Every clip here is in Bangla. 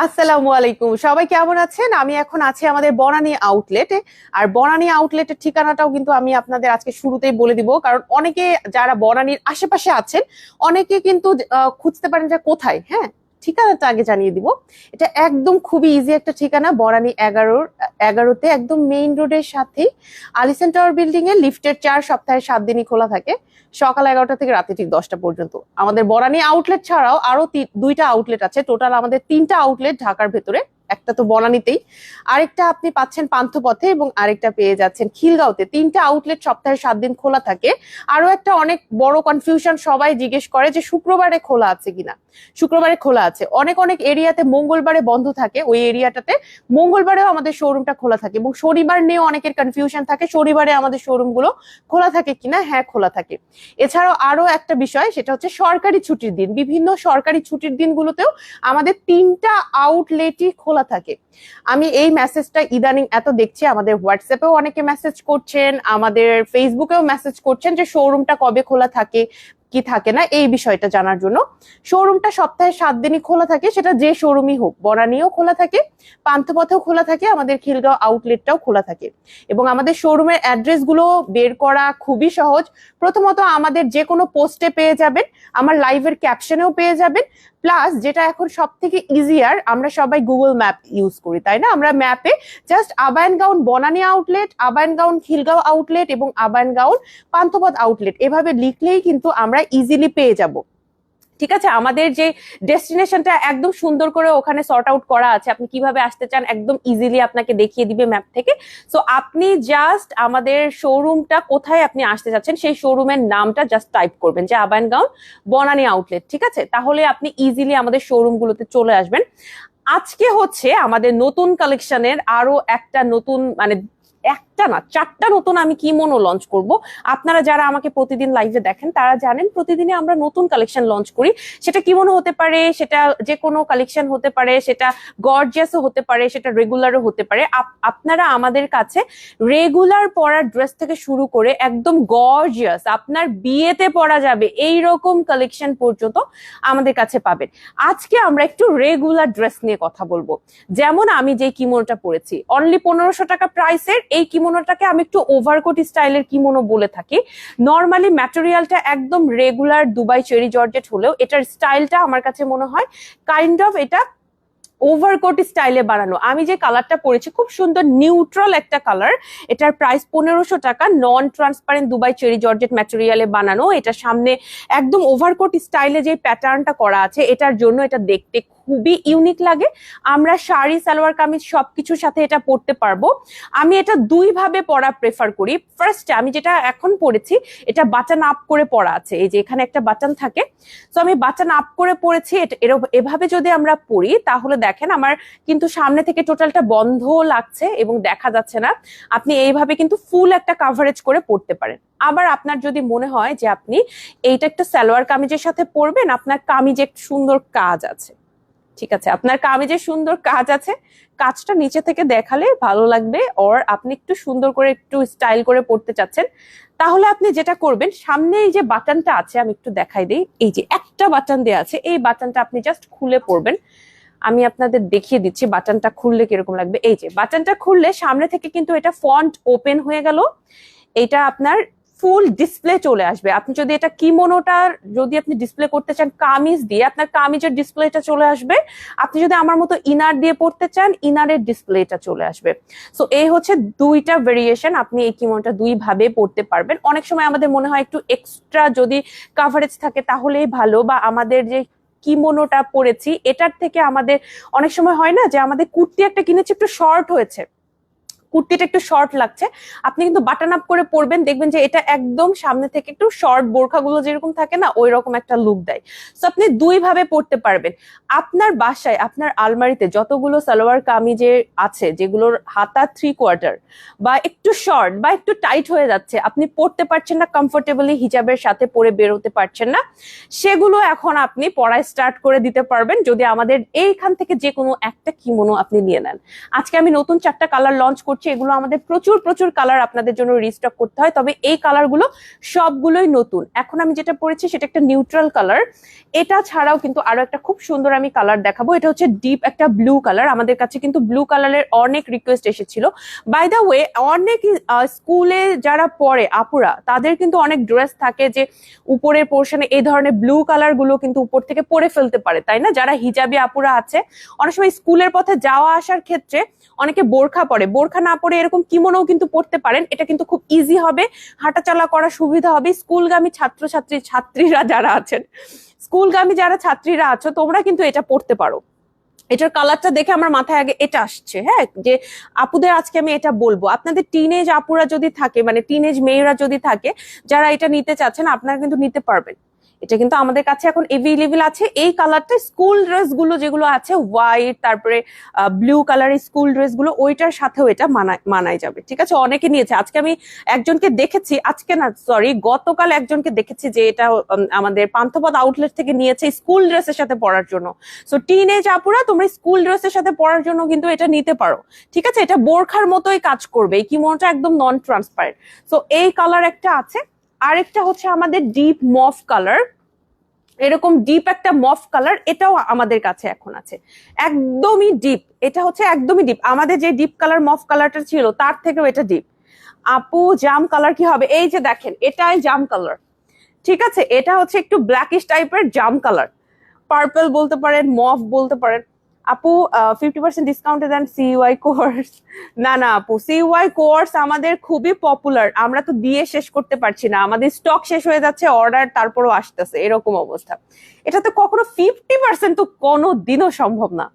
আসসালামু আলাইকুম। সবাই কেমন আছেন? আমি এখন আছি আমাদের বনানী আউটলেটে আর বনানী আউটলেটের ঠিকানাটাও কিন্তু আমি আপনাদের আজকে শুরুতেই বলে দিব। কারণ অনেকে যারা বনানীর আশেপাশে আছেন, অনেকে কিন্তু খুঁজতে পারেন যে কোথায় হ্যাঁ? ঠিকানাটা আগে জানিয়ে দিব। এটা একদম খুবই ইজি একটা ঠিকানা বরানি এগারোর এগারোতে একদম মেইন রোডের সাথেই আলিসেন টাওয়ার বিল্ডিং এ লিফটের চার সপ্তাহে সাত দিনই খোলা থাকে, সকাল এগারোটা থেকে রাতে ঠিক দশটা পর্যন্ত। আমাদের বরানি আউটলেট ছাড়াও আরও দুইটা আউটলেট আছে টোটাল আমাদের তিনটা আউটলেট ঢাকার ভেতরে। একটা তো বনানীতেই আরেকটা আপনি পাচ্ছেন পান্থপথে এবং আরেকটা পেয়ে যাচ্ছেন খিলগাঁওতে। তিনটা আউটলেট সপ্তাহে সাত দিন খোলা থাকে। আরও একটা অনেক বড় কনফিউশন সবাই জিজ্ঞেস করে যে শুক্রবারে খোলা আছে কিনা। শুক্রবারে খোলা আছে। অনেক অনেক এরিয়াতে মঙ্গলবারে বন্ধ থাকে। ওই এরিয়াটাতে মঙ্গলবারেও আমাদের শোরুমটা খোলা থাকে এবং শনিবার নিয়ে অনেকের কনফিউশন থাকে, শনিবারে আমাদের শোরুমগুলো খোলা থাকে কিনা? হ্যাঁ খোলা থাকে। এছাড়াও আরও একটা বিষয়, সেটা হচ্ছে সরকারি ছুটির দিন। বিভিন্ন সরকারি ছুটির দিনগুলোতেও আমাদের তিনটা আউটলেটই খোলা থাকে। আমি এই মেসেজটা ইদানিং এত দেখছি, আমাদের হোয়াটসঅ্যাপেও অনেকে মেসেজ করছেন, আমাদের ফেসবুকেও মেসেজ করছেন যে শোরুমটা কবে খোলা থাকে কি থাকে না, এই বিষয়টা জানার জন্য। শোরুমটা সপ্তাহে সাত দিনই খোলা থাকে, সেটা যে শোরুমই হোক বরানিও খোলা থাকে, পান্থপথেও খোলা থাকে, আমাদের খিলগাঁও আউটলেটটাও খোলা থাকে। এবং আমাদের শোরুমের অ্যাড্রেসগুলো বের করা খুবই সহজ। প্রথমত আমাদের যে কোনো পোস্টে পেয়ে যাবেন, আমার লাইভের ক্যাপশনেও পেয়ে যাবেন। প্লাস যেটা এখন সব থেকে ইজিয়ার আমরা সবাই গুগল ম্যাপ ইউজ করি, তাই না? আমরা ম্যাপে জাস্ট আবায়নগাঁও বনানী আউটলেট আবায়নগাঁও খিলগাঁও আউটলেট এবং আবায়নগাঁও পান্থপথ আউটলেট এভাবে লিখলেই কিন্তু আমরা ইজিলি পেয়ে যাব। ঠিক আছে? আমাদের যে ডেস্টিনেশনটা একদম সুন্দর করে ওখানে সর্ট আউট করা আছে, আপনি কীভাবে আসতে চান একদম ইজিলি আপনাকে দেখিয়ে দিবে ম্যাপ থেকে। সো আপনি জাস্ট আমাদের শোরুমটা কোথায় আপনি আসতে চাচ্ছেন, সেই শোরুমের নামটা জাস্ট টাইপ করবেন, যে আবায়নগাঁও বনানী আউটলেট ঠিক আছে? তাহলে আপনি ইজিলি আমাদের শোরুমগুলোতে চলে আসবেন। আজকে হচ্ছে আমাদের নতুন কালেকশনের আরও একটা নতুন মানে একটা না, চারটা নতুন আমি কি মনো লঞ্চ করব। আপনারা যারা আমাকে প্রতিদিন লাইভে দেখেন, তারা জানেন প্রতিদিনই আমরা নতুন কালেকশন লঞ্চ করি। সেটা কি মনে হতে পারে, সেটা যে কোনো কালেকশন হতে পারে, সেটা গর্জিয়াসও হতে পারে, সেটা রেগুলারও হতে পারে। আপনারা আমাদের কাছে রেগুলার পরার ড্রেস থেকে শুরু করে একদম গর্জিয়াস আপনার বিয়েতে পরা যাবে এই রকম কালেকশন পর্যন্ত আমাদের কাছে পাবেন। আজকে আমরা একটু রেগুলার ড্রেস নিয়ে কথা বলব। যেমন আমি যে কিমোনোটা পরেছি অনলি পনেরোশো টাকা প্রাইসের এই কিমোনোটাকে আমি একটু ওভারকোট স্টাইলের কিমোনো বলে থাকি। নর্মালি ম্যাটেরিয়ালটা একদম রেগুলার দুবাই চেরি জর্জেট হলেও এটার স্টাইলটা আমার কাছে মনে হয় কাইন্ড অফ এটা ওভারকোট স্টাইলে বানানো। আমি যে কালারটা পরেছি, খুব সুন্দর নিউট্রাল একটা কালার এটার প্রাইস পনেরোশো টাকা non transparent Dubai cherry georgette ম্যাটেরিয়ালে বানানো। এটা সামনে একদম ওভারকোট স্টাইলে যে প্যাটার্নটা করা আছে, এটার জন্য এটা দেখতে খুবই ইউনিক লাগে। আমরা শাড়ি, সালোয়ার, কামিজ সব কিছুর সাথে এটা পরতে পারব। আমি এটা দুই ভাবে পরা প্রেফার করি। ফার্স্ট আমি যেটা এখন পরেছি, এটা বাটন আপ করে পরা আছে। এই যে এখানে একটা বাটন থাকে। তো আমি বাটন আপ করে পরেছি এভাবে যদি আমরা পরি, তাহলে দেখেন আমার কিন্তু সামনে থেকে টোটালটা বন্ধ লাগছে এবং দেখা যাচ্ছে না। আপনি এইভাবে কিন্তু ফুল একটা কাভারেজ করে পড়তে পারেন। আবার আপনার যদি মনে হয় যে আপনি এইটা একটা সালোয়ার কামিজের সাথে পরবেন, আপনার কামিজে সুন্দর কাজ আছে। ঠিক আছে, আপনার কামিজে সুন্দর কাজ আছে, কাজটা নিচে থেকে দেখালে ভালো লাগবে ওর আপনি একটু সুন্দর করে একটু স্টাইল করে পড়তে চাচ্ছেন, তাহলে আপনি যেটা করবেন সামনে এই যে বাটনটা আছে, আমি একটু দেখাই দিই, এই যে একটা বাটন দেওয়া আছে, এই বাটনটা আপনি জাস্ট খুলে পড়বেন, আমি আপনাদের দেখিয়ে দিচ্ছি বাটনটা খুললে কীরকম লাগবে, এই যে বাটনটা খুললে সামনে থেকে কিন্তু এটা ফন্ট ওপেন হয়ে গেল, এটা আপনার ফুল ডিসপ্লে চলে আসবে। আপনি যদি এটা কিমোনোটার যদি আপনি ডিসপ্লে করতে চান কামিজ দিয়ে, আপনার কামিজের ডিসপ্লেটা চলে আসবে। আপনি যদি আমার মতো ইনার দিয়ে পড়তে চান ইনারের ডিসপ্লেটা চলে আসবে। সো এই হচ্ছে দুইটা ভেরিয়েশন আপনি এই কিমোনোটা দুই ভাবে পড়তে পারবেন। অনেক সময় আমাদের মনে হয় একটু এক্সট্রা যদি কাভারেজ থাকে তাহলেই ভালো বা আমাদের যে কিমোনোটা পরেছি, এটার থেকে আমাদের অনেক সময় হয় না যে আমাদের কুর্তি একটা কিনেছি একটু শর্ট হয়েছে। কুর্তিটা একটু শর্ট লাগছে। আপনি কিন্তু বাটন আপ করে পরবেন, দেখবেন যে এটা একদম সামনে থেকে একটু শর্ট বোরখাগুলো যেরকম থাকে না ওই রকম একটা লুক দেয়। সো আপনি দুই ভাবে পরতে পারবেন। আপনার বাসায়, আপনার আলমারিতে যতগুলো সালোয়ার কামিজে আছে, যেগুলোর হাতা থ্রি কোয়ার্টার বা একটু শর্ট বা একটু টাইট হয়ে যাচ্ছে, আপনি পরতে পারছেন না কমফোর্টেবলি হিজাবের সাথে পরে বেরোতে পারছেন না, সেগুলো এখন আপনি পড়ায় স্টার্ট করে দিতে পারবেন। যদি আমাদের এইখান থেকে যে কোনো একটা কিমোনো আপনি নিয়ে নেন। আজকে আমি নতুন চারটা কালার লঞ্চ করছি করছি এগুলো আমাদের প্রচুর প্রচুর কালার আপনাদের জন্য রিস্টক করতে হয়। তবে এই কালারগুলো সবগুলোই নতুন। এখন আমি যেটা পরেছি, সেটা একটা নিউট্রাল কালার এটা ছাড়াও কিন্তু আরও একটা খুব সুন্দর আমি কালার দেখাবো। এটা হচ্ছে ডিপ একটা ব্লু কালার আমাদের কাছে কিন্তু ব্লু কালারের অনেক রিকোয়েস্ট এসেছিল। বাই দ্য ওয়ে অনেক স্কুলে যারা পড়ে, আপুরা, তাদের কিন্তু অনেক ড্রেস থাকে যে উপরের পোর্শনে এই ধরনের ব্লু কালারগুলো কিন্তু উপর থেকে পরে ফেলতে পারে, তাই না? যারা হিজাবি আপুরা আছে, অনেক সময় স্কুলের পথে যাওয়া আসার ক্ষেত্রে অনেকে বোরখা পরে। বোরখা না পরে এরকম কিমোনও কিন্তু পড়তে পারেন। এটা কিন্তু খুব ইজি হবে। হাঁটাচলা করা সুবিধা হবে। স্কুলগামী ছাত্রছাত্রী, ছাত্রীরা যারা আছেন, স্কুলগামী যারা ছাত্রীরা আছো, তোমরা কিন্তু এটা পড়তে পারো। এটার কালারটা দেখে আমার মাথায় আগে এটা আসছে হ্যাঁ? যে আপুদের আজকে আমি এটা বলব। আপনাদের টিনেজ আপুরা যদি থাকে মানে টিনেজ মেয়েরা যদি থাকে, যারা এটা নিতে চাচ্ছেন, আপনারা কিন্তু নিতে পারবেন। এটা কিন্তু আমাদের কাছে এখন এভেলেবেল আছে। এই কালারটা স্কুল ড্রেসগুলো যেগুলো আছে হোয়াইট তারপরে ব্লু কালারের স্কুল ড্রেসগুলো, ওইটার সাথেও এটা মানায় যাবে, ঠিক আছে? অনেকে নিয়েছে। আজকে আমি একজনকে দেখেছি, আজকে না সরি গতকাল একজনকে দেখেছি যে এটা আমাদের পান্থপথ আউটলেট থেকে নিয়েছে স্কুল ড্রেসের সাথে পরার জন্য। সো টিন এজ আপুরা, তোমরা স্কুল ড্রেসের সাথে পরার জন্য কিন্তু এটা নিতে পারো, ঠিক আছে? এটা বোরখার মতোই কাজ করবে, এই কিমোনটা একদম নন ট্রান্সপারেন্ট সো এই কালার একটা আছে আরেকটা হচ্ছে আমাদের ডিপ মফ কালার এরকম ডিপ একটা মফ কালার এটাও আমাদের কাছে এখন আছে। একদমই ডিপ এটা হচ্ছে একদমই ডিপ আমাদের যে ডিপ কালার মফ কালারটা ছিল, তার থেকেও এটা ডিপ আপু, জাম কালার কি হবে? এই যে দেখেন, এটাই জাম কালার ঠিক আছে? এটা হচ্ছে একটু ব্ল্যাকিশ টাইপের জাম কালার পার্পল বলতে পারেন মফ বলতে পারেন। আপু ফিফটি পার্সেন্ট ডিসকাউন্টে দেন সিইউআই কোর্স না না, আপু সিইউআই কোর্স আমাদের খুবই পপুলার আমরা তো দিয়ে শেষ করতে পারছি না। আমাদের স্টক শেষ হয়ে যাচ্ছে অর্ডার তারপরও আসতেছে। এরকম অবস্থা। এটা তো কখনো ফিফটি পার্সেন্ট তো কোনো দিনও সম্ভব না।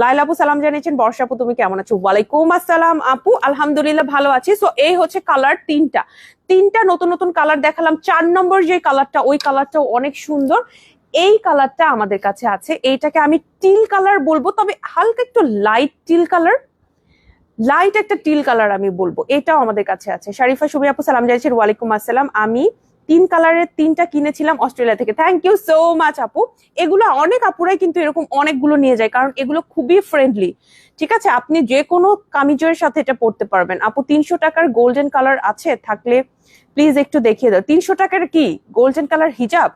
লাইলা আপু, সালাম জানিয়েছেন। বর্ষা আপু, তুমি কেমন আছো? ওয়ালাইকুম আসসালাম। আপু, আলহামদুলিল্লাহ ভালো আছি। সো এই হচ্ছে কালার তিনটা। তিনটা নতুন নতুন কালার দেখালাম। চার নম্বর যে কালারটা ওই কালারটাও অনেক সুন্দর। এই কালারটা আমাদের কাছে আছে। এইটাকে আমি টিল কালার বলব, তবে হালকা একটু লাইট টিল কালার লাইট একটা টিল কালার আমি বলব। এটাও আমাদের কাছে আছে। শারিফা, সুমি আপু, সালাম জানিয়েছেন ওয়ালাইকুম আসসালাম। আমি তিন কালারের তিনটা কিনেছিলাম অস্ট্রেলিয়া থেকে। থ্যাংক ইউ সো মাচ আপু। এগুলো অনেক আপুরাই কিন্তু এরকম অনেকগুলো নিয়ে যায়, কারণ এগুলো খুবই ফ্রেন্ডলি ঠিক আছে? আপনি যে কোনো কামিজের সাথে এটা পড়তে পারবেন। আপু, তিনশো টাকার গোল্ডেন কালার আছে, থাকলে প্লিজ একটু দেখিয়ে দাও। তিনশো টাকার কি? গোল্ডেন কালার হিজাব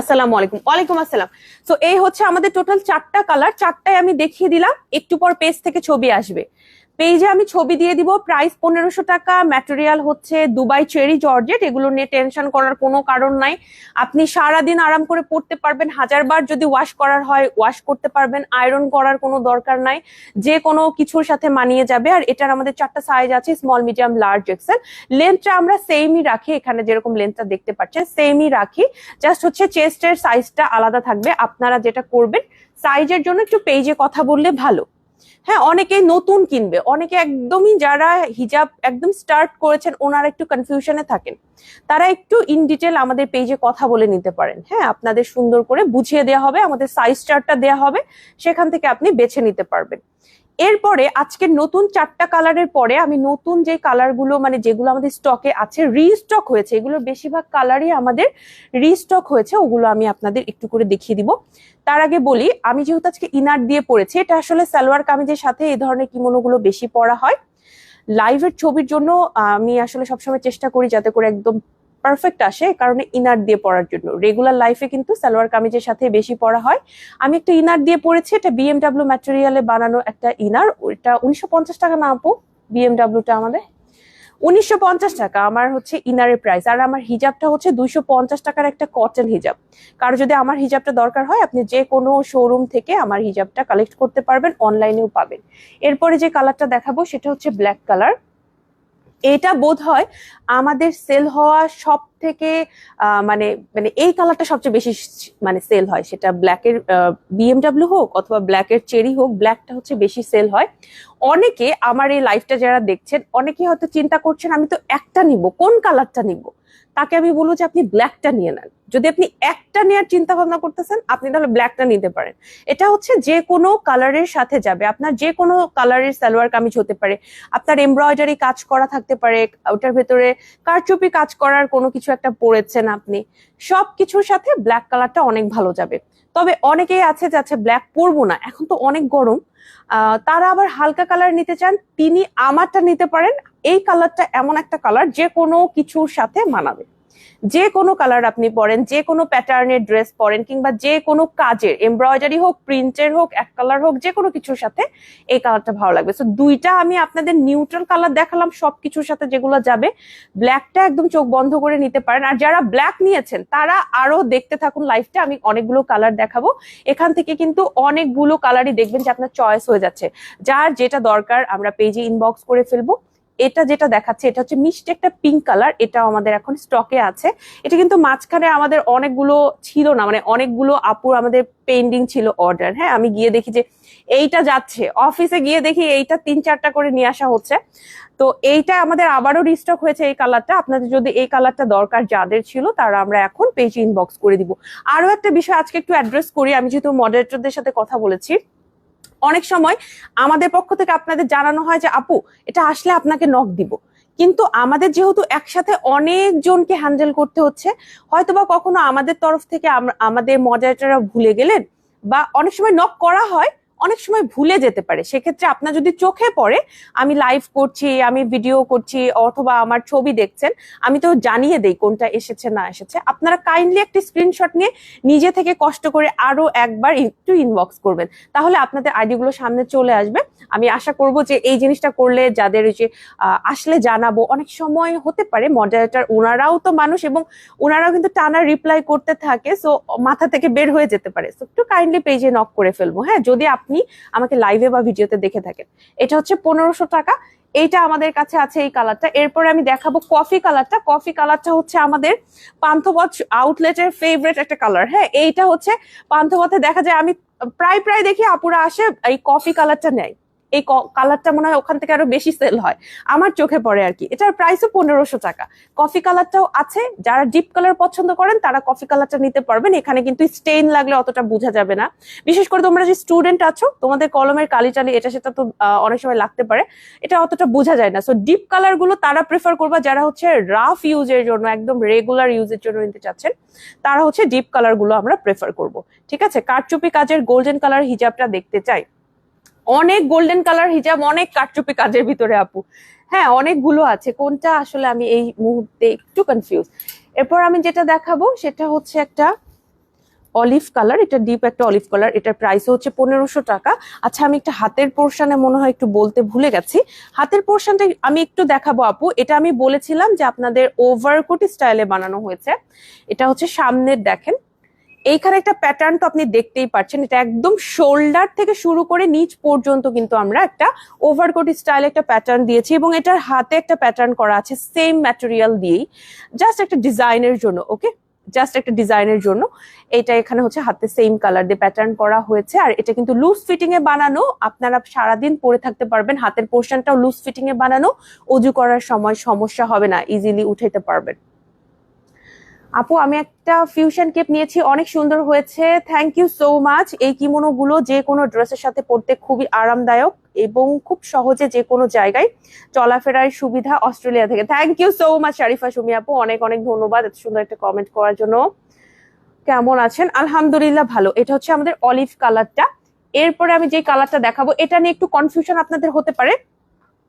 আসসালামু আলাইকুম। ওয়ালাইকুম আসসালাম। সো এই হচ্ছে আমাদের টোটাল চারটা কালার চারটায় আমি দেখিয়ে দিলাম। একটু পর পেজ থেকে ছবি আসবে। পেজে আমি ছবি দিয়ে দিব। প্রাইস পনেরোশো টাকা ম্যাটেরিয়াল হচ্ছে দুবাই চেরি জর্জেট। এগুলো নিয়ে টেনশন করার কোনো কারণ নাই। আপনি সারাদিন আরাম করে পড়তে পারবেন। হাজার বার যদি ওয়াশ করার হয়, ওয়াশ করতে পারবেন। আয়রন করার কোনো দরকার নাই। যে কোনো কিছুর সাথে মানিয়ে যাবে। আর এটার আমাদের চারটা সাইজ আছে স্মল মিডিয়াম লার্জ এক্সেল লেন্থটা আমরা সেমই রাখি। এখানে যেরকম লেন্থটা দেখতে পাচ্ছেন সেমই রাখি। জাস্ট হচ্ছে চেস্টের সাইজটা আলাদা থাকবে। আপনারা যেটা করবেন সাইজের জন্য একটু পেজে কথা বললে ভালো। হ্যাঁ অনেকে নতুন কিনবে। অনেকে একদমই যারা হিজাব একদম স্টার্ট করেছেন, ওনারা একটু কনফিউশনে থাকেন। তারা একটু ইন ডিটেল আমাদের পেজে কথা বলে নিতে পারেন। হ্যাঁ আপনাদের সুন্দর করে বুঝিয়ে দেওয়া হবে, আমাদের সাইজ চার্টটা দেওয়া হবে, সেখান থেকে আপনি বেছে নিতে পারবেন। এরপরে আজকে নতুন চারটা কালারের পরে আমি নতুন যে কালারগুলো মানে যেগুলো আমাদের স্টকে আছে রিস্টক হয়েছে এগুলোর বেশিরভাগ কালারই আমাদের রিস্টক হয়েছে, ওগুলো আমি আপনাদের একটু করে দেখিয়ে দিব। তার আগে বলি, আমি যেহেতু আজকে ইনার দিয়ে পড়েছি এটা আসলে সালোয়ার কামিজের সাথে এই ধরনের কিমোনোগুলো বেশি পরা হয়। লাইভের ছবির জন্য আমি আসলে সবসময় চেষ্টা করি যাতে করে একদম পারফেক্ট আসে কারণে ইনার দিয়ে পরার জন্য। রেগুলার লাইফে কিন্তু সালোয়ার কামিজের সাথে বেশি পরা হয়। আমি একটা ইনার দিয়ে পরেছি এটা বিএমডাব্লিউ ম্যাটেরিয়ালে বানানো একটা ইনার ওইটা উনিশশো টাকা না আপু? বিএমডাব্লিউটা আমাদের? উনিশশো পঞ্চাশ টাকা, আমার হচ্ছে ইনারের প্রাইস আর আমার হিজাবটা হচ্ছে দুইশো পঞ্চাশ টাকার একটা কটন হিজাব। কারও যদি আমার হিজাবটা দরকার হয়, আপনি যে কোনো শোরুম থেকে আমার হিজাবটা কালেক্ট করতে পারবেন অনলাইনেও পাবেন। এরপরে যে কালারটা দেখাবো, সেটা হচ্ছে ব্ল্যাক কালার এটা বোধ হয় আমাদের সেল হওয়া সব থেকে মানে মানে এই কালারটা সবচেয়ে বেশি মানে সেল হয়। সেটা ব্ল্যাকের বিএমডাব্লিউ হোক অথবা ব্ল্যাকের চেরি হোক ব্ল্যাকটা হচ্ছে বেশি সেল হয়। অনেকে আমার এই লাইফটা যারা দেখছেন, অনেকে হয়তো চিন্তা করছেন, আমি তো একটা নিব, কোন কালারটা নিব? তাকে আমি বলব যে আপনি ব্ল্যাকটা নিয়ে নেন। যদি আপনি একটা নেওয়ার চিন্তা ভাবনা করতেছেন, আপনি তাহলে ব্ল্যাকটা নিতে পারেন। এটা হচ্ছে যে কোনো কালারের সাথে যাবে। আপনার যে কোনো কালারের সালোয়ার কামিজ হতে পারে। আপনার এমব্রয়ডারি কাজ করা থাকতে পারে। ওটার ভেতরে কারচুপি কাজ করার কোনো কিছু একটা পরেছেন আপনি। সব কিছুর সাথে ব্ল্যাক কালারটা অনেক ভালো যাবে। তবে অনেকেই আছে যে আচ্ছা ব্ল্যাক পরবো না। এখন তো অনেক গরম। তারা আবার হালকা কালার নিতে চান, তিনি আমারটা নিতে পারেন। এই কালারটা এমন একটা কালার যে কোনো কিছুর সাথে মানাবে। যে কোনো কালার আপনি পরেন, যে কোনো প্যাটার্নের ড্রেস পরেন কিংবা যে কোনো কাজের এমব্রয়ডারি হোক প্রিন্টের হোক, এক কালার হোক, যে কোনো কিছুর সাথে এই কালারটা ভালো লাগবে। তো দুইটা আমি আপনাদের নিউট্রাল কালার দেখালাম সব কিছুর সাথে যেগুলো যাবে ব্ল্যাকটা একদম চোখ বন্ধ করে নিতে পারেন। আর যারা ব্ল্যাক নিয়েছেন, তারা আরও দেখতে থাকুন লাইফটা আমি অনেকগুলো কালার দেখাবো। এখান থেকে কিন্তু অনেকগুলো কালারই দেখবেন যে আপনার চয়েস হয়ে যাচ্ছে। যার যেটা দরকার, আমরা পেজে ইনবক্স করে ফেলব। এটা যেটা দেখাচ্ছে, এটা হচ্ছে মিষ্টি একটা পিঙ্ক কালার এটাও আমাদের এখন স্টকে আছে। এটা কিন্তু মাঝখানে আমাদের অনেকগুলো ছিল না মানে অনেকগুলো আপুর আমাদের পেন্ডিং ছিল অর্ডার হ্যাঁ আমি গিয়ে দেখি যে এইটা যাচ্ছে। অফিসে গিয়ে দেখি এইটা তিন চারটা করে নিয়ে আসা হচ্ছে। তো এইটা আমাদের আবারও রিস্টক হয়েছে এই কালারটা আপনাদের যদি এই কালারটা দরকার যাদের ছিল, তারা আমরা এখন পেজ ইনবক্স করে দিব। আরও একটা বিষয় আজকে একটু অ্যাড্রেস করি। আমি যেহেতু মডারেটরদের সাথে কথা বলেছি অনেক সময় আমাদের পক্ষ থেকে আপনাদের জানানো হয় যে, আপু, এটা আসলে আপনাকে নক দিব। কিন্তু আমাদের যেহেতু একসাথে অনেকজনকে হ্যান্ডেল করতে হচ্ছে, হয়তোবা কখনো আমাদের তরফ থেকে আম- আমাদের মজাটা ভুলে গেলেন বা অনেক সময় নক করা হয় অনেক সময় ভুলে যেতে পারে। সেক্ষেত্রে আপনার যদি চোখে পড়ে, আমি লাইভ করছি, আমি ভিডিও করছি, অথবা আমার ছবি দেখছেন, আমি তো জানিয়ে দেই কোনটা এসেছে, না এসেছে। আপনারা কাইন্ডলি একটি স্ক্রিনশট নিয়ে নিজে থেকে কষ্ট করে আরও একবার একটু ইনবক্স করবেন। তাহলে আপনাদের আইডিগুলো সামনে চলে আসবে। আমি আশা করব যে এই জিনিসটা করলে যাদের যে আসলে জানাব, অনেক সময় হতে পারে মডারেটর ওনারাও তো মানুষ এবং ওনারাও কিন্তু টানা রিপ্লাই করতে থাকে সো মাথা থেকে বের হয়ে যেতে পারে। সো একটু কাইন্ডলি পেজে নক করে ফেলব। হ্যাঁ যদি আপনি আমাকে লাইভে বা ভিডিওতে দেখে থাকেন। এটা হচ্ছে পনেরোশো টাকা। এইটা আমাদের কাছে আছে এই কালারটা এরপরে আমি দেখাবো কফি কালারটা কফি কালারটা হচ্ছে আমাদের পান্থপথ আউটলেটের ফেভারেট একটা কালার হ্যাঁ এইটা হচ্ছে পান্থপথে দেখা যায়, আমি প্রায় প্রায় দেখি, আপুরা আসে, এই কফি কালারটা নেয়। এই কালারটা মনে হয় ওখান থেকে আরও বেশি সেল হয়। আমার চোখে পড়ে আর কি। এটার প্রাইসও পনেরোশো টাকা। কফি কালারটাও আছে। যারা ডিপ কালার পছন্দ করেন, তারা কফি কালারটা নিতে পারবেন। এখানে কিন্তু স্টেইন লাগলে অতটা বোঝা যাবে না। বিশেষ করে তোমরা যে স্টুডেন্ট আছো, তোমাদের কলমের কালি টালি এটা সেটা তো অনেক সময় লাগতে পারে। এটা অতটা বোঝা যায় না। সো ডিপ কালারগুলো তারা প্রেফার করবা। যারা হচ্ছে রাফ ইউজের জন্য, একদম রেগুলার ইউজের জন্য নিতে চাচ্ছেন, তারা হচ্ছে ডিপ কালারগুলো আমরা প্রেফার করব। ঠিক আছে? কারচুপি কাজের গোল্ডেন কালার হিজাবটা দেখতে চাই। অনেক গোল্ডেন কালার হিজাব অনেক কারচুপি কাজের ভিতরে আপু। হ্যাঁ অনেকগুলো আছে। কোনটা আসলে আমি এই মুহূর্তে একটু কনফিউজ এরপর আমি যেটা দেখাবো, সেটা হচ্ছে একটা অলিভ কালার এটা ডিপ একটা অলিভ কালার এটার প্রাইস হচ্ছে পনেরোশো টাকা। আচ্ছা আমি একটা হাতের পোর্শনে মনে হয় একটু বলতে ভুলে গেছি। হাতের পোর্শনটা আমি একটু দেখাবো আপু। এটা আমি বলেছিলাম যে আপনাদের ওভারকোট স্টাইলে বানানো হয়েছে। এটা হচ্ছে সামনের, দেখেন। এইখানে একটা প্যাটার্ন তো আপনি দেখতেই পাচ্ছেন, এটা একদম শোল্ডার থেকে শুরু করে নিচ পর্যন্ত কিন্তু আমরা একটা ওভারকোট স্টাইল একটা প্যাটার্ন দিয়েছি এবং এটার হাতে একটা প্যাটার্ন করা আছে সেম ম্যাটেরিয়াল দিয়েই। জাস্ট একটা ডিজাইনের জন্য ওকে জাস্ট একটা ডিজাইনের জন্য। এটা এখানে হচ্ছে হাতে সেম কালার দিয়ে প্যাটার্ন করা হয়েছে। আর এটা কিন্তু লুজ ফিটিং এ বানানো। আপনারা সারাদিন পরে থাকতে পারবেন, হাতের পোর্শনটাও লুজ ফিটিং এ বানানো। অজু করার সময় সমস্যা হবে না ইজিলি উঠাইতে পারবেন। আপু, আমি একটা ফিউশন কেপ নিয়েছি, অনেক সুন্দর হয়েছে। থ্যাংক ইউ সো মাচ এই কিমোনো গুলো যে কোনো ড্রেসের সাথে পরতে খুবই আরামদায়ক এবং খুব সহজে যে কোনো জায়গায় চলাফেরার সুবিধা অস্ট্রেলিয়া থেকে। Thank you so much Sharifa Sumi আপু। অনেক অনেক ধন্যবাদ এত সুন্দর একটা কমেন্ট করার জন্য। কেমন আছেন? আলহামদুলিল্লাহ ভালো। এটা হচ্ছে আমাদের অলিভ কালারটা এরপরে আমি যে কালারটা দেখাবো, এটা নিয়ে একটু কনফিউশন আপনাদের হতে পারে।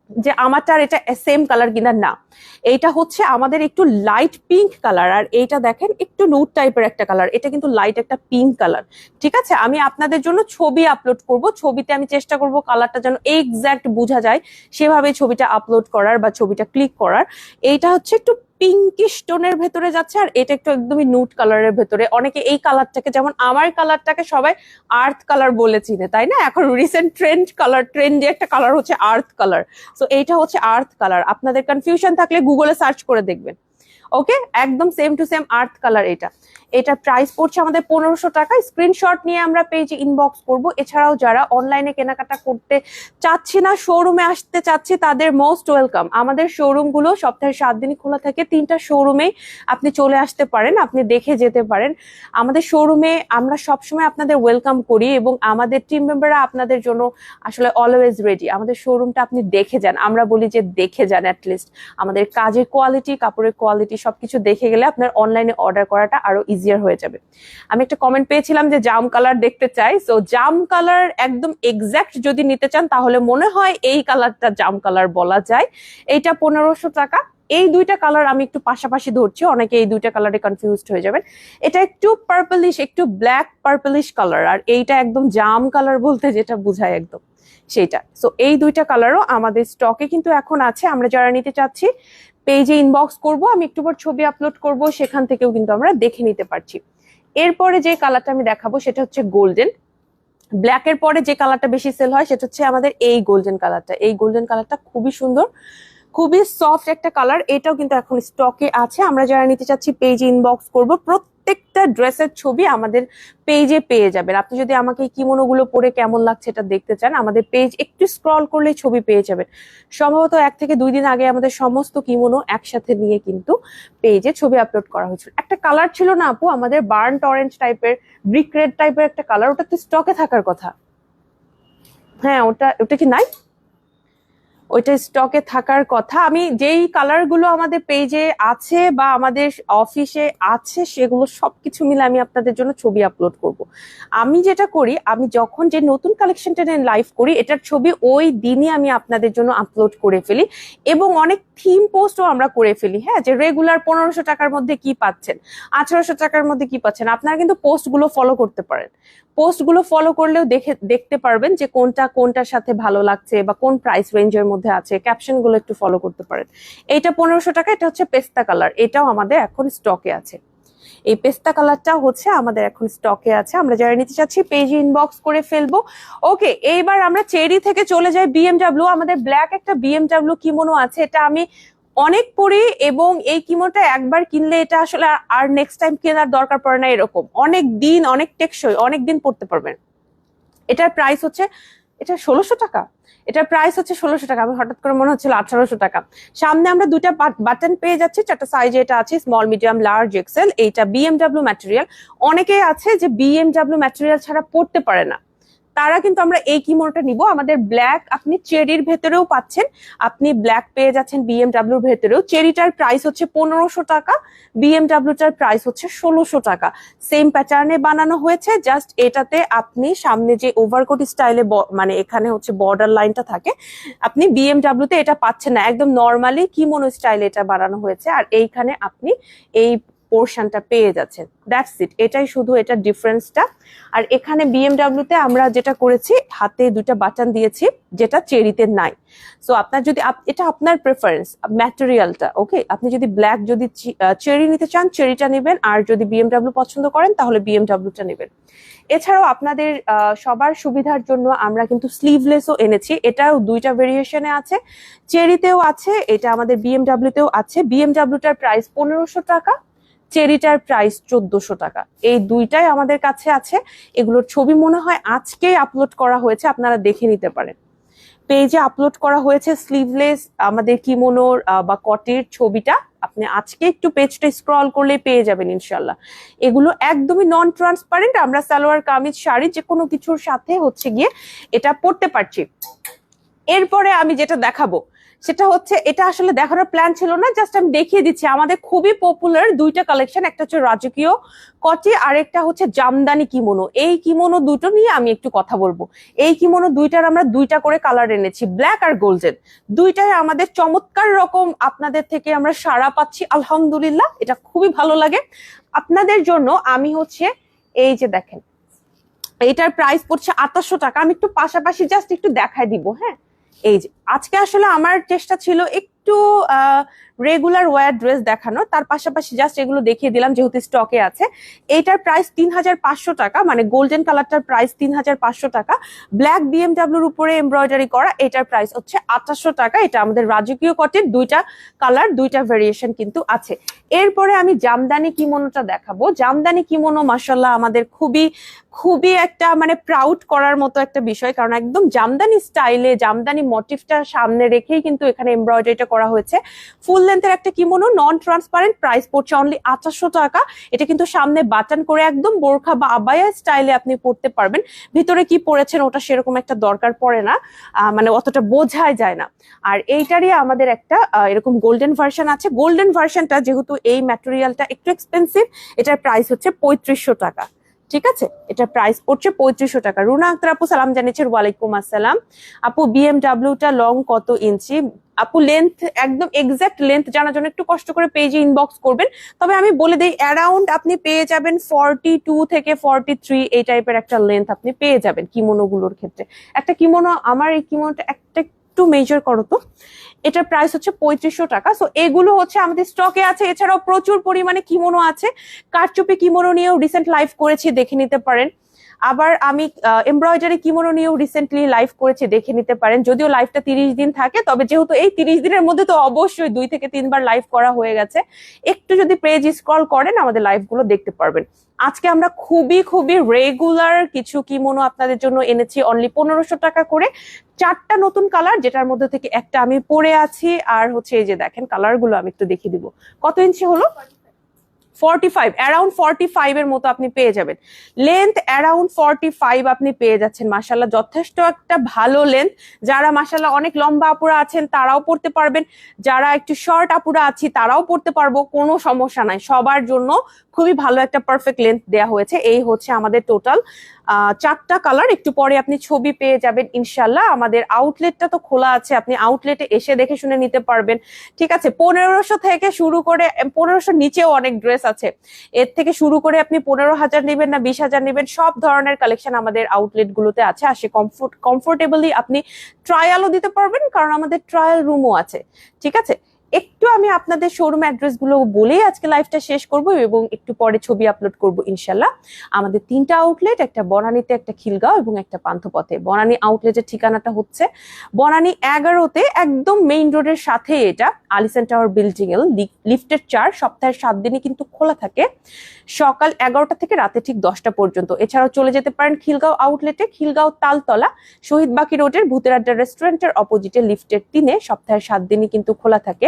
যে আমারটা আর এটা সেম কালার কিনা, না। এইটা হচ্ছে আমাদের একটু লাইট পিঙ্ক কালার আর এইটা দেখেন একটু নুট টাইপের একটা কালার এটা কিন্তু লাইট একটা পিঙ্ক কালার ঠিক আছে? আমি আপনাদের জন্য ছবি আপলোড করব। ছবিতে আমি চেষ্টা করব কালারটা যেন এক্স্যাক্ট বোঝা যায়। সেভাবে ছবিটা আপলোড করার বা ছবিটা ক্লিক করার। এইটা হচ্ছে একটু পিঙ্কিশ টোনের ভেতরে যাচ্ছে আর এটা একটু একদমই নুট কালারের ভেতরে। অনেকে এই কালারটাকে যেমন আমার কালারটাকে সবাই আর্থ কালার বলে চিনে, তাই না? এখন রিসেন্ট ট্রেন্ড কালার ট্রেন্ডে একটা কালার হচ্ছে আর্থ কালার সো এইটা হচ্ছে আর্থ কালার আপনাদের কনফিউশন থাকলে গুগলে সার্চ করে দেখবেন। ওকে একদম same to same earth colour এটা। এটার প্রাইস পড়ছে আমাদের পনেরোশো টাকা। স্ক্রিনশট নিয়ে আমরা পেজে ইনবক্স করব। এছাড়াও যারা অনলাইনে কেনাকাটা করতে চাচ্ছি না শোরুমে আসতে চাচ্ছি, তাদের মোস্ট ওয়েলকাম আমাদের শোরুমগুলো সপ্তাহে সাত দিনই খোলা থাকে। তিনটা শোরুমেই আপনি চলে আসতে পারেন, আপনি দেখে যেতে পারেন। আমাদের শোরুমে আমরা সবসময় আপনাদের ওয়েলকাম করি এবং আমাদের টিম মেম্বাররা আপনাদের জন্য আসলে অলওয়েজ রেডি আমাদের শোরুমটা আপনি দেখে যান। আমরা বলি যে দেখে যান অ্যাটলিস্ট আমাদের কাজের কোয়ালিটি কাপড়ের কোয়ালিটি সবকিছু দেখে গেলে আপনার অনলাইনে অর্ডার করাটা আরও ইজিয়ার হয়ে যাবে। আমি একটা কমেন্ট পেয়েছিলাম যে জাম কালার দেখতে চাই। সো জাম কালার একদম এক্সাক্ট যদি নিতে চান, তাহলে মনে হয় এই কালারটা জাম কালার বলা যায়। এইটা পনেরোশো টাকা। এই দুইটা কালার আমি একটু পাশাপাশি ধরছি। অনেকে এই দুইটা কালারে কনফিউজড হয়ে যাবেন। এটা একটু পার্পলিশ একটু ব্ল্যাক পার্পলিশ কালার আর এইটা একদম জাম কালার বলতে যেটা বোঝায় একদম সেইটা। সো এই দুইটা কালারও আমাদের স্টকে কিন্তু এখন আছে। আমরা যারা নিতে চাচ্ছি পেজে ইনবক্স করব, আমি একটু পর ছবি আপলোড করব, সেখান থেকেও কিন্তু আমরা দেখে নিতে পারছি। এরপরে যে কালারটা আমি দেখাবো, সেটা হচ্ছে গোল্ডেন ব্ল্যাকের পরে যে কালারটা বেশি সেল হয়, সেটা হচ্ছে আমাদের এই গোল্ডেন কালারটা এই গোল্ডেন কালারটা খুবই সুন্দর, খুবই সফট একটা কালার এটাও কিন্তু এখন স্টকে আছে। আমরা যারা নিতে চাচ্ছি পেজ ইনবক্স করব প্রত্যেকটা ড্রেসের ছবি আমাদের পেজে পেয়ে যাবেন। আপনি যদি আমাকে এই কিমোনোগুলো পরে কেমন লাগছে এটা দেখতে চান, আমাদের পেজ একটু স্ক্রল করলে ছবি পেয়ে যাবেন। সম্ভবত এক থেকে দুই দিন আগে আমাদের সমস্ত কিমোনো একসাথে নিয়ে কিন্তু পেজে ছবি আপলোড করা হয়েছিল। একটা কালার ছিল না আপু, আমাদের বার্ন অরেঞ্জ টাইপের ব্রিক রেড টাইপের একটা কালার ওটা তো স্টকে থাকার কথা। হ্যাঁ ওটা ওটা কি নাই? ওইটা স্টকে থাকার কথা। আমি যেই কালারগুলো আমাদের পেজে আছে বা আমাদের অফিসে আছে, সেগুলো সবকিছু মিলে আমি আপনাদের জন্য ছবি আপলোড করব। আমি যেটা করি, আমি যখন যে নতুন কালেকশনটা নিয়ে লাইভ করি, এটার ছবি ওই দিনই আমি আপনাদের জন্য আপলোড করে ফেলি এবং অনেক থিম পোস্টও আমরা করে ফেলি হ্যাঁ? যে রেগুলার পনেরোশো টাকার মধ্যে কি পাচ্ছেন, আঠারোশো টাকার মধ্যে কি পাচ্ছেন, আপনারা কিন্তু পোস্টগুলো ফলো করতে পারেন। পোস্টগুলো ফলো করলেও দেখে, দেখতে পারবেন যে কোনটা কোনটার সাথে ভালো লাগছে বা কোন প্রাইস রেঞ্জের মধ্যে আছে ক্যাপশনগুলো একটু ফলো করতে পারেন। এইটা পনেরোশো টাকা, এটা হচ্ছে পেস্তা কালার এটাও আমাদের এখন স্টকে আছে। এই পেস্তা কালারটা হচ্ছে আমাদের এখন স্টকে আছে। আমরা যারা নিতে চাচ্ছি পেজ ইনবক্স করে ফেলব। ওকে এইবার আমরা চেরি থেকে চলে যাই বিএমডাব্লিউ আমাদের ব্ল্যাক একটা বিএমডাব্লিউ কিমোনো আছে, এটা আমি অনেক পরি এবং এই কিমোটা একবার কিনলে এটা আসলে আর নেক্সট টাইম কেনার দরকার পড়ে না, এরকম। অনেক দিন, অনেক টেকসই, অনেক দিন পড়তে পারবেন। এটার প্রাইস হচ্ছে, এটা ষোলোশো টাকা। এটার প্রাইস হচ্ছে ষোলোশো টাকা। আমি হঠাৎ করে মনে হচ্ছিল আঠারোশো টাকা। সামনে আমরা দুটা বাটন পেয়ে যাচ্ছি। চারটা সাইজে এটা আছে স্মল মিডিয়াম লার্জ এক্সেল এইটা বিএমডাব্লিউ ম্যাটেরিয়াল অনেকেই আছে যে বিএমডাব্লিউ ম্যাটেরিয়াল ছাড়া পড়তে পারে না। তারা কিন্তু আমরা এই কিমোটা নিব। আমাদের ব্ল্যাক আপনি চেরির ভেতরেও পাচ্ছেন। আপনি ব্ল্যাক পেয়ে যাচ্ছেন বিএমডাব্লিউর ভেতরেও। চেরিটার প্রাইস হচ্ছে পনেরোশো টাকা বিএমডাব্লিউটার প্রাইস হচ্ছে ষোলোশো টাকা। সেম প্যাটার্নে বানানো হয়েছে জাস্ট এটাতে আপনি সামনে যে ওভারকোট স্টাইলে মানে এখানে হচ্ছে বর্ডার লাইনটা থাকে, আপনি বিএমডাব্লিউতে এটা পাচ্ছেন না। একদম নর্মালি কিমোনো স্টাইলে এটা বানানো হয়েছে। আর এইখানে আপনি এই পোর্শনটা পেয়ে যাচ্ছেন। দ্যাটস ইট এটাই শুধু এটা ডিফারেন্সটা আর এখানে বিএমডাব্লিউতে আমরা যেটা করেছি, হাতে দুটা বাটন দিয়েছি, যেটা চেরিতে নাই। সো আপনার যদি এটা আপনার প্রেফারেন্স ম্যাটেরিয়ালটা ওকে আপনি যদি ব্ল্যাক যদি চেরি নিতে চান, চেরিটা নেবেন। আর যদি বিএমডাব্লিউ পছন্দ করেন, তাহলে বিএমডাব্লিউটা নেবেন। এছাড়াও আপনাদের সবার সুবিধার জন্য আমরা কিন্তু স্লিভলেসও এনেছি। এটাও দুইটা ভেরিয়েশনে আছে। চেরিতেও আছে, এটা আমাদের বিএমডাব্লিউতেও আছে। বিএমডাব্লিউটার প্রাইস পনেরোশো টাকা চেরিটার প্রাইস চোদ্দশো টাকা। এই দুইটাই আমাদের কাছে আছে। এগুলোর ছবি মনে হয় আজকে আপলোড করা হয়েছে, আপনারা দেখে নিতে পারেন। পেজে আপলোড করা হয়েছে স্লিভলেস আমাদের কিমোনোর বা কটের ছবিটা। আপনি আজকে একটু পেজটা স্ক্রল করলে পেয়ে যাবেন ইনশাল্লাহ এগুলো একদমই নন ট্রান্সপারেন্ট আমরা সালোয়ার, কামিজ, শাড়ি যে কোনো কিছুর সাথে হচ্ছে গিয়ে এটা পড়তে পারছি। এরপরে আমি যেটা দেখাবো সেটা হচ্ছে, এটা আসলে দেখানোর প্ল্যান ছিল না জাস্ট আমি দেখিয়ে দিচ্ছি। আমাদের খুবই পপুলার দুইটা কালেকশন একটা হচ্ছে রাজকীয় কটি, আর একটা হচ্ছে জামদানি কিমোনো এই কিমোনো দুটো নিয়ে আমি একটু কথা বলব। এই কিমোনো দুইটার আমরা দুইটা করে কালার এনেছি ব্ল্যাক আর গোল্ডেন দুইটাই আমাদের চমৎকার রকম, আপনাদের থেকে আমরা সাড়া পাচ্ছি, আলহামদুলিল্লাহ, এটা খুবই ভালো লাগে। আপনাদের জন্য আমি হচ্ছে, এই যে দেখেন এইটার প্রাইস পড়ছে আঠাশশো টাকা। আমি একটু পাশাপাশি জাস্ট একটু দেখাই দিব হ্যাঁ? এই যে আজকে আসলে আমার চেষ্টা ছিল একটু রেগুলার ওয়ার ড্রেস দেখানো। তার পাশাপাশি জাস্ট এগুলো দেখিয়ে দিলাম, যেহেতু স্টকে আছে। এইটার প্রাইস তিন হাজার পাঁচশো টাকা মানে গোল্ডেন কালারটার প্রাইস তিন হাজার পাঁচশো টাকা। ব্ল্যাক বিএমডাব্লিউর উপরে এমব্রয়ডারি করা, এটার প্রাইস হচ্ছে আঠাশশো টাকা। এটা আমাদের রাজকীয় কটের দুইটা কালার দুইটা ভেরিয়েশন কিন্তু আছে। এরপরে আমি জামদানি কিমোনোটা দেখাবো। জামদানি কিমোনো মাসাল্লাহ আমাদের খুবই খুবই একটা মানে প্রাউড করার মতো একটা বিষয়। কারণ একদম জামদানি স্টাইলে জামদানি মোটিভটা সামনে রেখেই কিন্তু এখানে এমব্রয়ডারিটা করা হয়েছে। ফুল লেন্থের একটা কিমোনো নন ট্রান্সপারেন্ট প্রাইস পড়ছে অনলি আঠাশশো টাকা। এটা কিন্তু সামনে বাটন করে একদম বোরখা বা আবায়া স্টাইলে আপনি পড়তে পারবেন। ভিতরে কি পরেছেন ওটা সেরকম একটা দরকার পড়ে না। মানে অতটা বোঝাই যায় না। আর এইটারই আমাদের একটা এরকম গোল্ডেন ভার্সন আছে। গোল্ডেন ভার্সনটা যেহেতু এই ম্যাটেরিয়ালটা একটু এক্সপেন্সিভ এটার প্রাইস হচ্ছে পঁয়ত্রিশশো টাকা। ঠিক আছে? এটা প্রাইস পড়ছে পঁয়ত্রিশশো টাকা। রুনা আক্তার আপু, সালাম জানিয়েছেন, ওয়ালাইকুম আসসালাম। আপু বিএমডাব্লিউটা লং কত ইঞ্চি আপু লেন্থ একদম এক্সাক্ট লেন্থ জানার জন্য একটু কষ্ট করে পেজে ইনবক্স করবেন। তবে আমি বলে দিই অ্যারাউন্ড আপনি পেয়ে যাবেন ফর্টি টু থেকে ফর্টি থ্রি এই টাইপের একটা লেন্থ আপনি পেয়ে যাবেন কিমোনো গুলোর ক্ষেত্রে। একটা কিমোনো আমার এই কিমোনোটা একটা একটু মেজার করো তো। এটার প্রাইস হচ্ছে পঁয়ত্রিশশো টাকা। সো এগুলো হচ্ছে আমাদের স্টকে আছে। এছাড়াও প্রচুর পরিমাণে কিমোনো আছে। কারচুপি কিমোনো নিয়েও রিসেন্ট লাইভ করেছি, দেখে নিতে পারেন। আবার আমি এমব্রয়ডারি কিমোনো নিয়েও রিসেন্টলি লাইভ করেছি, দেখে নিতে পারেন। যদিও লাইভটা তিরিশ দিন থাকে, তবে যেহেতু এই তিরিশ দিনের মধ্যে তো অবশ্যই দুই থেকে তিনবার লাইভ করা হয়ে গেছে, একটু যদি পেজ স্ক্রল করেন, আমাদের লাইভগুলো দেখতে পারবেন। আজকে আমরা খুবই খুবই রেগুলার কিছু কিমোনো আপনাদের জন্য এনেছি অনলি পনেরোশো টাকা করে। চারটা নতুন কালার যেটার মধ্যে থেকে একটা আমি পরে আছি, আর হচ্ছে এই যে দেখেন কালারগুলো আমি একটু দেখিয়ে দিব। কত ইঞ্চি হলো? Forty five around forty five এর মতো আপনি পেয়ে যাবেন। লেন্থ অ্যারাউন্ড ফর্টি ফাইভ আপনি পেয়ে যাচ্ছেন মাসাল্লাহ যথেষ্ট একটা ভালো লেন্থ যারা মাসাল্লাহ অনেক লম্বা আপুরা আছেন, তারাও পড়তে পারবেন। যারা একটু শর্ট আপুরা আছি, তারাও পড়তে পারব, কোনো সমস্যা নাই। সবার জন্য খুবই ভালো একটা পারফেক্ট লেন্থ দেওয়া হয়েছে। এই হচ্ছে আমাদের টোটাল চারটা কালার একটু পরে আপনি ছবি পেয়ে যাবেন ইনশাল্লাহ আমাদের আউটলেটটা তো খোলা আছে, আপনি আউটলেটে এসে দেখে শুনে নিতে পারবেন। ঠিক আছে, পনেরোশো থেকে শুরু করে পনেরোশো নিচেও অনেক ড্রেস আছে। এর থেকে শুরু করে আপনি পনেরো হাজার নেবেন না বিশ হাজার নেবেন, সব ধরনের কালেকশন আমাদের আউটলেট গুলোতে আছে। আসে কমফোর্ট কমফোর্টেবলি আপনি ট্রায়ালও দিতে পারবেন, কারণ আমাদের ট্রায়াল রুমও আছে। ঠিক আছে? একটু আমি আপনাদের শোরুম অ্যাড্রেসগুলো বলেই আজকে লাইভটা শেষ করব এবং একটু পরে ছবি আপলোড করব ইনশাল্লাহ আমাদের তিনটা আউটলেট একটা বনানীতে, একটা খিলগাঁও এবং একটা পান্থপথে। বনানী আউটলেটের ঠিকানাটা হচ্ছে বনানী এগারোতে, একদম মেইন রোডের সাথে এটা, আলিসেন টাওয়ার বিল্ডিং এর লিফটের চার, সপ্তাহের সাত দিনই কিন্তু খোলা থাকে। সকাল এগারোটা থেকে রাতে ঠিক দশটা পর্যন্ত। এছাড়াও চলে যেতে পারেন খিলগাঁও আউটলেটে খিলগাঁও তালতলা, শহীদ বাকি রোডের ভূতের আড্ডা রেস্টুরেন্টের অপোজিটে লিফটের তিনে, সপ্তাহের সাত দিনই কিন্তু খোলা থাকে।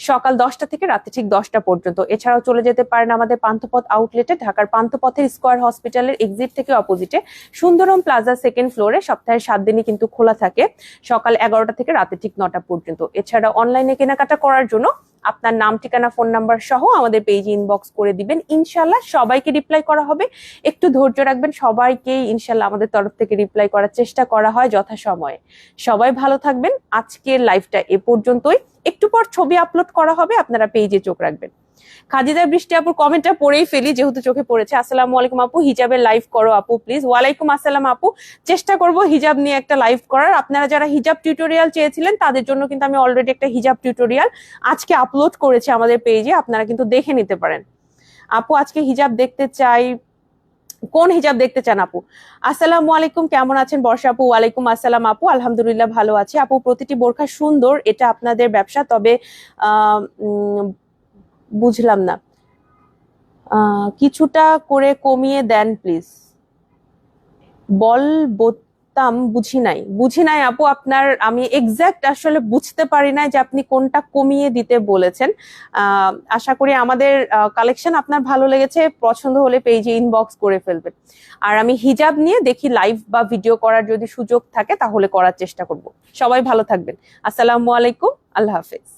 সকাল দশটা থেকে রাতে ঠিক দশটা পর্যন্ত। এছাড়াও চলে যেতে পারেন আমাদের পান্থপথ আউটলেটে ঢাকার পান্থপথের স্কোয়ার হসপিটালের এক্সিট থেকে অপোজিটে সুন্দরম প্লাজা সেকেন্ড ফ্লোরে সপ্তাহের সাত দিনই কিন্তু খোলা থাকে, সকাল এগারোটা থেকে রাতে ঠিক নটা পর্যন্ত। এছাড়া অনলাইনে কেনাকাটা করার জন্য আপনার নাম, ঠিকানা ফোন নাম্বার সহ আমাদের পেজে ইনবক্স করে দিবেন। ইনশাল্লাহ সবাইকে রিপ্লাই করা হবে। একটু ধৈর্য রাখবেন সবাইকে ইনশাল্লাহ আমাদের তরফ থেকে রিপ্লাই করার চেষ্টা করা হয় যথাসময়ে। সবাই ভালো থাকবেন। আজকের লাইভটা এ পর্যন্তই। একটু পর ছবি আপলোড করা হবে, আপনারা পেজে চোখ রাখবেন। খাদিজা বৃষ্টি আপুর কমেন্টটা পড়েই ফেলি, যেহেতু চোখে পড়েছে। আসসালামু আলাইকুম আপু, হিজাবের লাইভ করো আপু প্লিজ ওয়ালাইকুম আসসালাম আপু। চেষ্টা করব হিজাব নিয়ে একটা লাইভ করার। আপনারা যারা হিজাব টিউটোরিয়াল চেয়েছিলেন, তাদের জন্য কিন্তু আমি অলরেডি একটা হিজাব টিউটোরিয়াল আজকে আপলোড করেছি আমাদের পেজে আপনারা কিন্তু দেখে নিতে পারেন। আপু, আজকে হিজাব দেখতে চাই। কোন হিজাব দেখতে চান আপু? আসসালামু আলাইকুম, কেমন আছেন বর্ষা আপু? ওয়ালাইকুম আসসালাম আপু, আলহামদুলিল্লাহ ভালো আছি। আপু, প্রতিটি বোরখা সুন্দর, এটা আপনাদের ব্যবসা, তবে বুঝলাম না। কিছুটা করে কমিয়ে দেন, প্লিজ। বল বোতাম বুঝি নাই। বুঝি নাই আপু, আপনার আমি এক্সাক্ট আসলে বুঝতে পারি না যে আপনি কোনটা কমিয়ে দিতে বলেছেন। আশা করি আমাদের কালেকশন আপনার ভালো লেগেছে, পছন্দ হলে পেজে ইনবক্স করে ফেলবেন। আর আমি হিজাব নিয়ে দেখি লাইভ বা ভিডিও করার যদি সুযোগ থাকে, তাহলে করার চেষ্টা করব। সবাই ভালো থাকবেন। আসসালামু আলাইকুম, আল্লাহ হাফেজ।